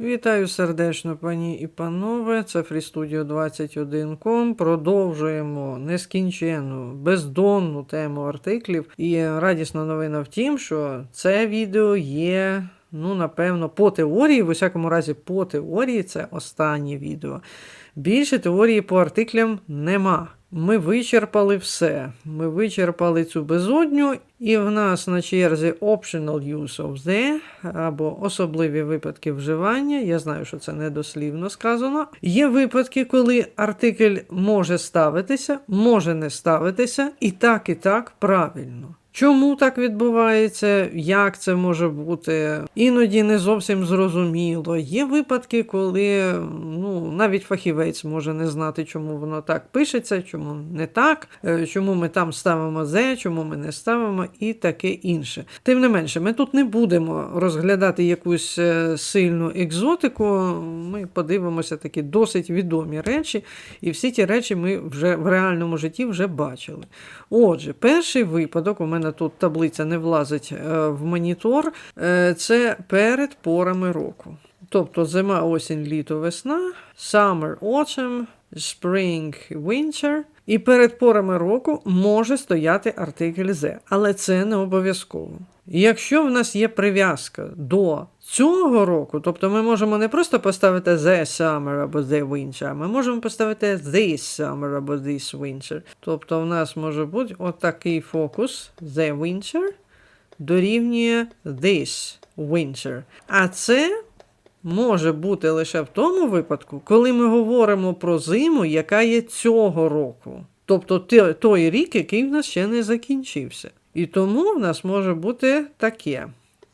Вітаю сердечно, пані і панове. Це FreeStudio 21.com. Продовжуємо нескінченну, бездонну тему артиклів. І радісна новина в тім, що це відео є. Ну, напевно, по теорії, в усякому разі, по теорії це останнє відео. Більше теорії по артиклям нема. Ми вичерпали все. Ми вичерпали цю безодню, і в нас на черзі optional use of the, або особливі випадки вживання. Я знаю, що це недослівно сказано. Є випадки, коли артикль може ставитися, може не ставитися, і так, і так правильно. Чому так відбувається, як це може бути, іноді не зовсім зрозуміло. Є випадки, коли ну, навіть фахівець може не знати, чому воно так пишеться, чому не так, е, чому ми там ставимо «the», чому ми не ставимо, і таке інше. Тим не менше, ми тут не будемо розглядати якусь е, сильну екзотику. Ми подивимося такі досить відомі речі, і всі ті речі ми вже в реальному житті вже бачили. Отже, перший випадок, у мене тут таблиця не влазить е, в монітор, е, це перед порами року. Тобто зима, осінь, літо, весна, summer, autumn, spring, winter. І перед порами року може стояти артикль «the», але це не обов'язково. Якщо в нас є прив'язка до цього року, тобто ми можемо не просто поставити the summer або the winter, а ми можемо поставити this summer або this winter. Тобто в нас може бути отакий фокус the winter дорівнює this winter. А це може бути лише в тому випадку, коли ми говоримо про зиму, яка є цього року. Тобто той рік, який в нас ще не закінчився. І тому в нас може бути таке: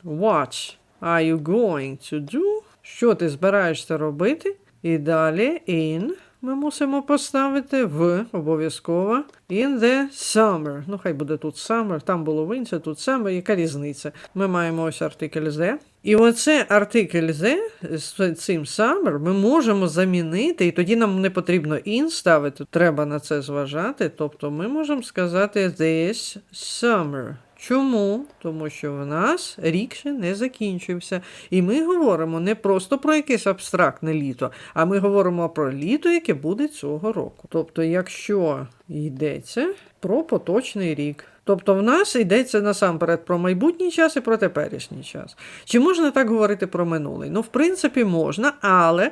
What are you going to do? Що ти збираєшся робити? І далі in ми мусимо поставити в обов'язково in the summer. Ну, хай буде тут summer, там було winter, тут summer, яка різниця? Ми маємо ось артикль the. І оце артикль the з цим summer ми можемо замінити, і тоді нам не потрібно in ставити, треба на це зважати. Тобто ми можемо сказати this summer. Чому? Тому що в нас рік ще не закінчився. І ми говоримо не просто про якесь абстрактне літо, а ми говоримо про літо, яке буде цього року. Тобто, якщо йдеться про поточний рік. Тобто в нас йдеться насамперед про майбутній час і про теперішній час. Чи можна так говорити про минулий? Ну, в принципі, можна, але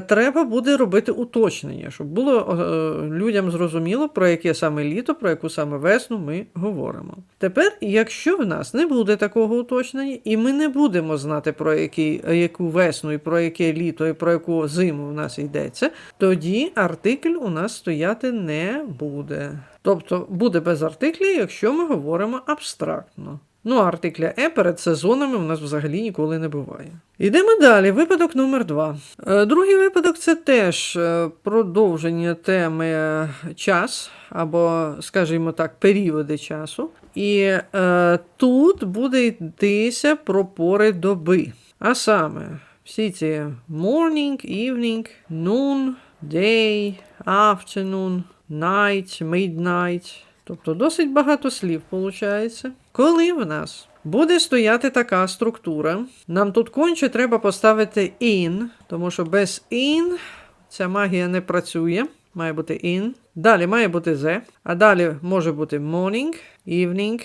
треба буде робити уточнення, щоб було е, людям зрозуміло, про яке саме літо, про яку саме весну ми говоримо. Тепер, якщо в нас не буде такого уточнення, і ми не будемо знати, про який, яку весну, і про яке літо, і про яку зиму в нас йдеться, тоді артикль у нас стояти не буде. Тобто буде без артиклі, якщо ми говоримо абстрактно. Ну, артикля е перед сезонами у нас взагалі ніколи не буває. Йдемо далі. Випадок номер два. Е, Другий випадок це теж е, продовження теми е, час, або, скажімо так, періоди часу. І е, тут буде йтися про пори доби. А саме, всі ці morning, evening, noon, day, afternoon, night, midnight. Тобто досить багато слів виходить. Коли в нас буде стояти така структура, нам тут конче треба поставити in, тому що без in ця магія не працює. Має бути in. Далі має бути the, а далі може бути morning, evening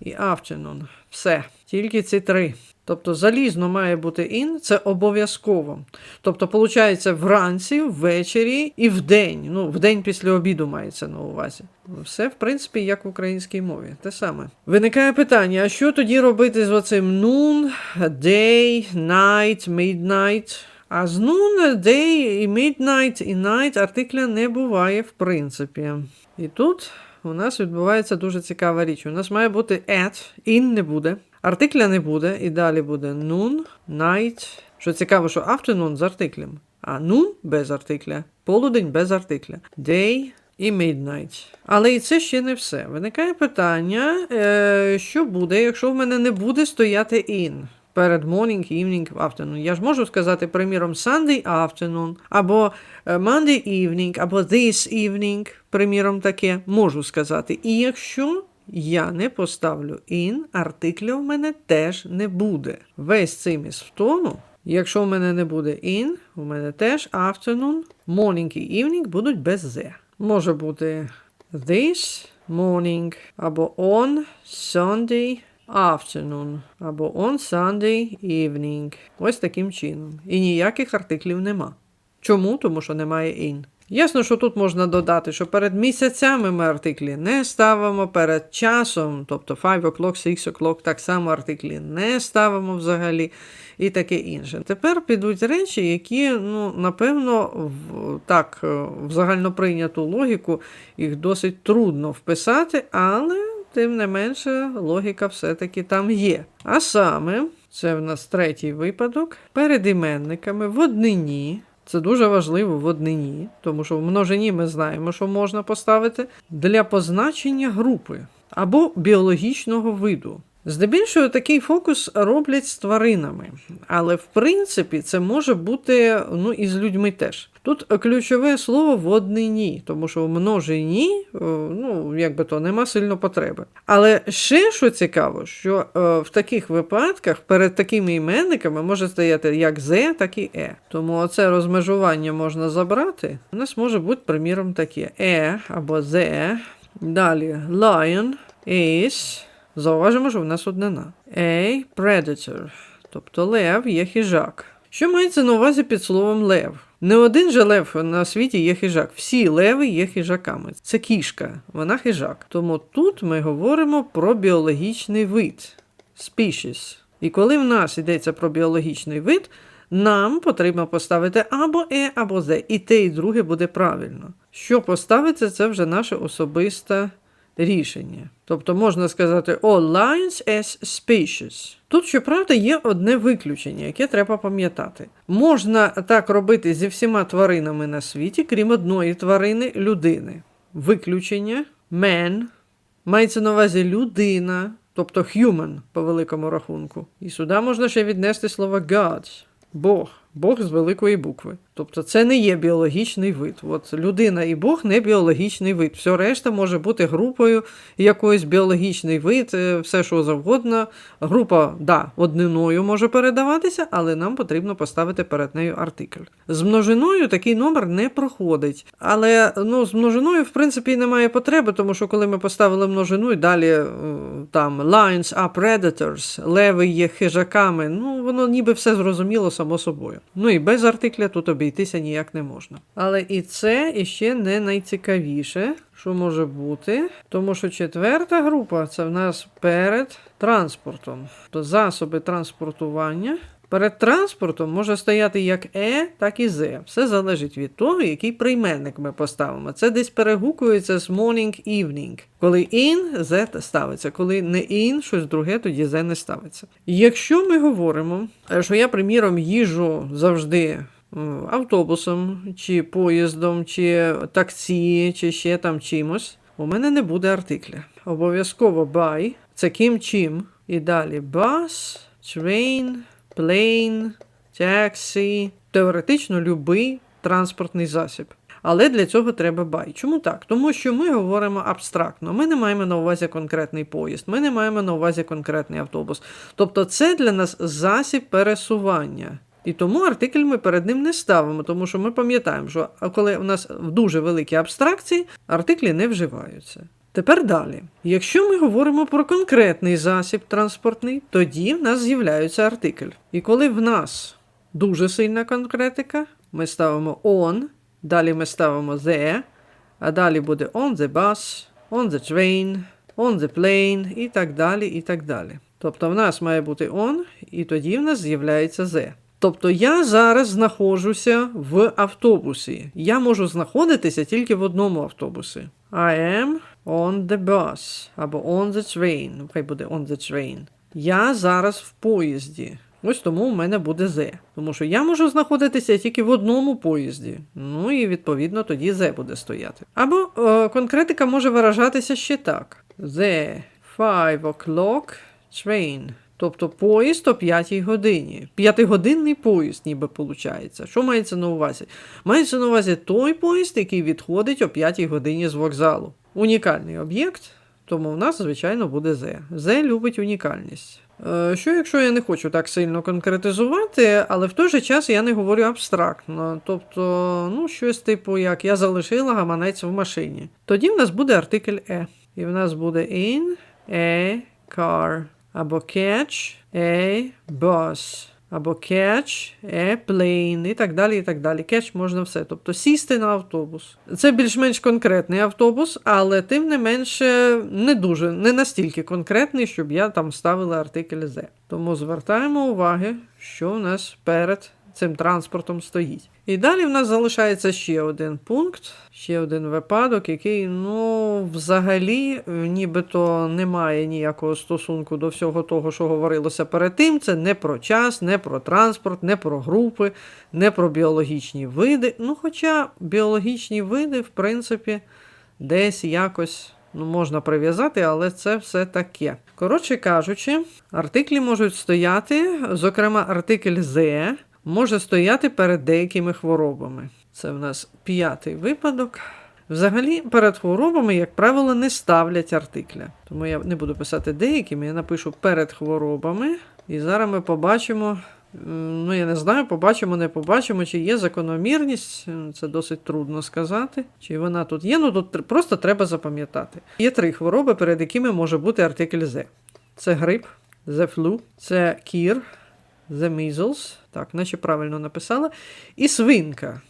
і afternoon. Все. Тільки ці три. Тобто залізно має бути in, це обов'язково. Тобто, виходить, вранці, ввечері і вдень. Ну, вдень після обіду мається на увазі. Все, в принципі, як в українській мові. Те саме. Виникає питання: а що тоді робити з оцим noon, day, night, midnight? А з noon, day, і midnight, і night артикля не буває, в принципі. І тут у нас відбувається дуже цікава річ. У нас має бути at, in не буде. Артикля не буде, і далі буде noon, night. Що цікаво, що afternoon з артиклем, а noon без артикля, полудень без артикля, day і midnight. Але і це ще не все. Виникає питання, е, що буде, якщо в мене не буде стояти in. Перед morning, evening, afternoon. Я ж можу сказати, приміром, Sunday afternoon, або е, Monday evening, або this evening, приміром, таке, можу сказати. І якщо я не поставлю in, артикля в мене теж не буде. Весь цей міс в тому Якщо в мене не буде in, у мене теж afternoon, morning і evening будуть без the. Може бути this morning або on Sunday afternoon, або on Sunday evening. Ось таким чином. І ніяких артиклів нема. Чому? Тому що немає in. Ясно, що тут можна додати, що перед місяцями ми артиклі не ставимо, перед часом, тобто 5 o'clock, 6 o'clock, так само артиклі не ставимо взагалі і таке інше. Тепер підуть речі, які, ну, напевно, в, так, е, в загальноприйняту логіку їх досить трудно вписати, але тим не менше логіка все-таки там є. А саме, це в нас третій випадок, перед іменниками в однині. Це дуже важливо в однині, тому що в множині ми знаємо, що можна поставити для позначення групи або біологічного виду. Здебільшого такий фокус роблять з тваринами, але в принципі це може бути ну, і з людьми теж. Тут ключове слово в однині, тому що в множині, е, ну якби то нема сильно потреби. Але ще що цікаво, що е, в таких випадках перед такими іменниками може стояти як «зе», так і е. Тому оце розмежування можна забрати. У нас може бути, приміром, таке е або «зе». Далі lion, is. Зауважимо, що в нас однина. A predator, тобто лев є хижак. Що мається на увазі під словом лев? Не один же лев на світі є хижак. Всі леви є хижаками. Це кішка, вона хижак. Тому тут ми говоримо про біологічний вид species. І коли в нас йдеться про біологічний вид, нам потрібно поставити або е, або зе. І те, і друге буде правильно. Що поставити, це вже наше особисте рішення. Тобто можна сказати all lions as species. Тут, щоправда, є одне виключення, яке треба пам'ятати. Можна так робити зі всіма тваринами на світі, крім одної тварини людини. Виключення man мається на увазі людина, тобто human по великому рахунку. І сюди можна ще віднести слово God, Бог. Бог з великої букви. Тобто це не є біологічний вид. От людина і Бог не біологічний вид. Все решта може бути групою якоїсь біологічний вид, е, все що завгодно. Група, да, одниною може передаватися, але нам потрібно поставити перед нею артикль. З множиною такий номер не проходить. Але ну, з множиною, в принципі, немає потреби, тому що коли ми поставили множину і далі е, там lions are predators, леви є хижаками, ну воно ніби все зрозуміло само собою. Ну і без артикля тут обійтися ніяк не можна. Але і це іще не найцікавіше, що може бути, тому що четверта група це в нас перед транспортом. То засоби транспортування. Перед транспортом може стояти як е, так і зе. Все залежить від того, який прийменник ми поставимо. Це десь перегукується з morning evening. Коли in, зе ставиться. Коли не in, щось друге, тоді зе не ставиться. Якщо ми говоримо, що я, приміром, їжу завжди автобусом, чи поїздом, чи таксі, чи ще там чимось, у мене не буде артикля. Обов'язково by, це ким чим. І далі bus, train, plane, taxi, теоретично любий транспортний засіб. Але для цього треба бай. Чому так? Тому що ми говоримо абстрактно. Ми не маємо на увазі конкретний поїзд, ми не маємо на увазі конкретний автобус. Тобто, це для нас засіб пересування. І тому артикль ми перед ним не ставимо, тому що ми пам'ятаємо, що коли у нас дуже великі абстракції, артиклі не вживаються. Тепер далі. Якщо ми говоримо про конкретний засіб транспортний, тоді в нас з'являється артикль. І коли в нас дуже сильна конкретика, ми ставимо on, далі ми ставимо the, а далі буде on the bus, on the train, on the plane і так далі. і так далі. Тобто в нас має бути on, і тоді в нас з'являється the. Тобто я зараз знаходжуся в автобусі. Я можу знаходитися тільки в одному автобусі. I am on the bus або on the train. Хай буде on the train. Я зараз в поїзді. Ось тому у мене буде the. Тому що я можу знаходитися тільки в одному поїзді. Ну і відповідно тоді the буде стояти. Або е, конкретика може виражатися ще так: The 5 o'clock train. Тобто поїзд о 5 годині. П'ятигодинний поїзд, ніби виходить. Що мається на увазі? Мається на увазі той поїзд, який відходить о 5 годині з вокзалу. Унікальний об'єкт, тому в нас, звичайно, буде Зе. Зе любить унікальність. Е, Що якщо я не хочу так сильно конкретизувати, але в той же час я не говорю абстрактно. Тобто, ну, щось типу, як я залишила гаманець в машині. Тоді в нас буде артикль е. І в нас буде in a car, або catch a bus, або catch a plane, і так далі. і так далі. Catch можна все. Тобто сісти на автобус. Це більш-менш конкретний автобус, але тим не менше не дуже, не настільки конкретний, щоб я там ставила артикль the. Тому звертаємо уваги, що в нас перед цим транспортом стоїть. І далі в нас залишається ще один пункт, ще один випадок, який, ну, взагалі, нібито не має ніякого стосунку до всього того, що говорилося перед тим. Це не про час, не про транспорт, не про групи, не про біологічні види. Ну, хоча біологічні види, в принципі, десь якось. Ну, можна прив'язати, але це все таке. Коротше кажучи, артиклі можуть стояти, зокрема, артикль «the» може стояти перед деякими хворобами. Це в нас п'ятий випадок. Взагалі, перед хворобами, як правило, не ставлять артикля. Тому я не буду писати деякими, я напишу перед хворобами. І зараз ми побачимо. Ну, я не знаю, побачимо, не побачимо, чи є закономірність. Це досить трудно сказати. Чи вона тут є. Ну тут просто треба запам'ятати. Є три хвороби, перед якими може бути артикль «the». Це грип, the flu, це кір, the measles. Так, наче правильно написала. І свинка.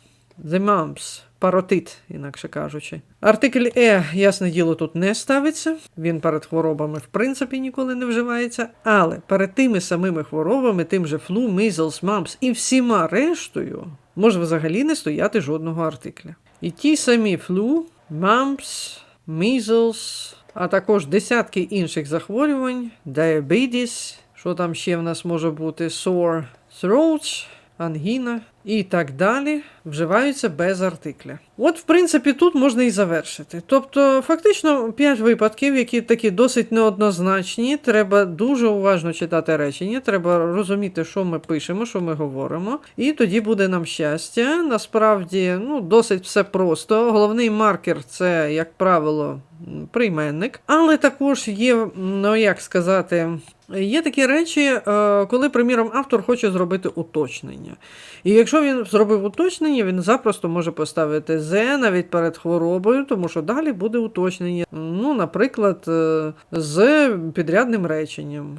The mumps. Паротит, інакше кажучи. Артикль е, ясне діло, тут не ставиться. Він перед хворобами, в принципі, ніколи не вживається. Але перед тими самими хворобами, тим же флу, measles, mumps і всіма рештою, може взагалі не стояти жодного артикля. І ті самі флу, mumps, measles, а також десятки інших захворювань, diabetes, що там ще в нас може бути sore throat, ангіна і так далі, вживаються без артикля. От, в принципі, тут можна і завершити. Тобто, фактично, 5 випадків, які такі досить неоднозначні. Треба дуже уважно читати речення, треба розуміти, що ми пишемо, що ми говоримо. І тоді буде нам щастя. Насправді, ну, досить все просто. Головний маркер це, як правило, прийменник. Але також є, ну як сказати, Є такі речі, е, коли, приміром, автор хоче зробити уточнення. І якщо він зробив уточнення, він запросто може поставити «the» навіть перед хворобою, тому що далі буде уточнення. Ну, наприклад, е, з підрядним реченням.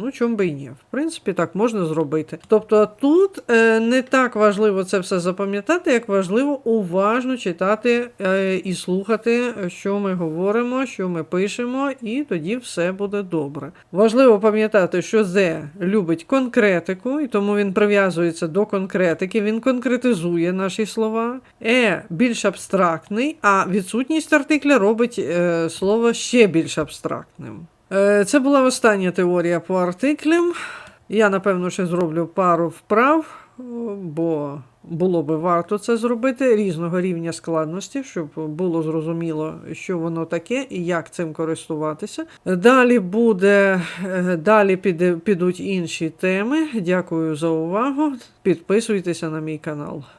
Ну, чому би і ні. В принципі, так можна зробити. Тобто тут е, не так важливо це все запам'ятати, як важливо уважно читати і слухати, що ми говоримо, що ми пишемо, і тоді все буде добре. Важливо пам'ятати, що «the» любить конкретику, і тому він прив'язується до конкретики, він конкретизує наші слова. Е більш абстрактний, а відсутність артикля робить е, слово ще більш абстрактним. Е, Це була остання теорія по артиклям. Я, напевно, ще зроблю пару вправ, бо було би варто це зробити різного рівня складності, щоб було зрозуміло, що воно таке і як цим користуватися. Далі буде, е, далі підуть інші теми. Дякую за увагу. Підписуйтеся на мій канал.